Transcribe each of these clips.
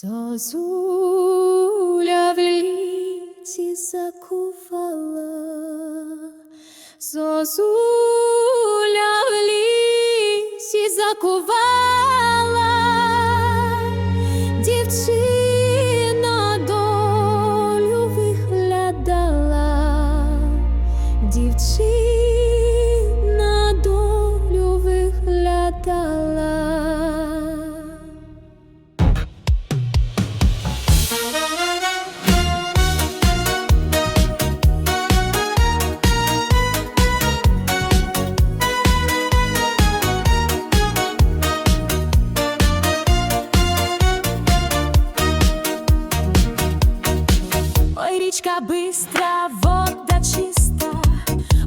Зозуля в лісі закувала, Зозуля в лісі закувала, дівчина долю виглядала, дівчина долю виглядала. Річка бистра, вода чиста,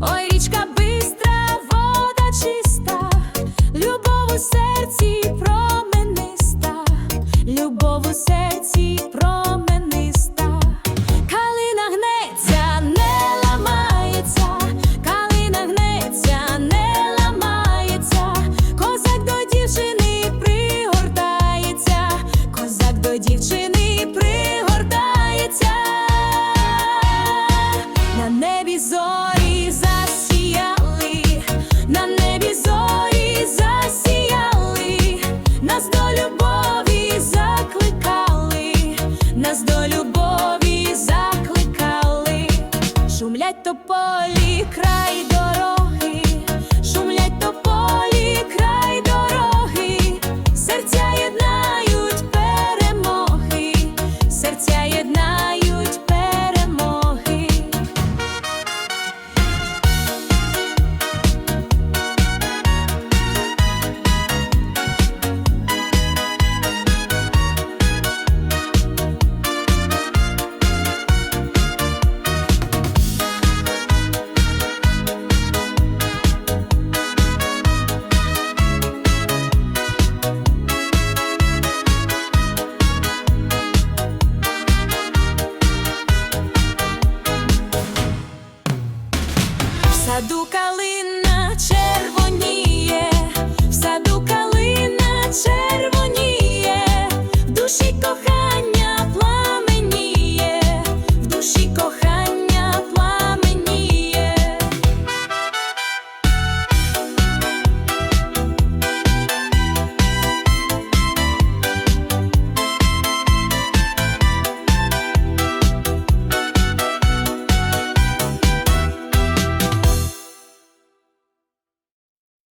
ой, річка бистра, вода чиста, любов у серці промениста, любов у серці промениста, геть тополі край. саду калин.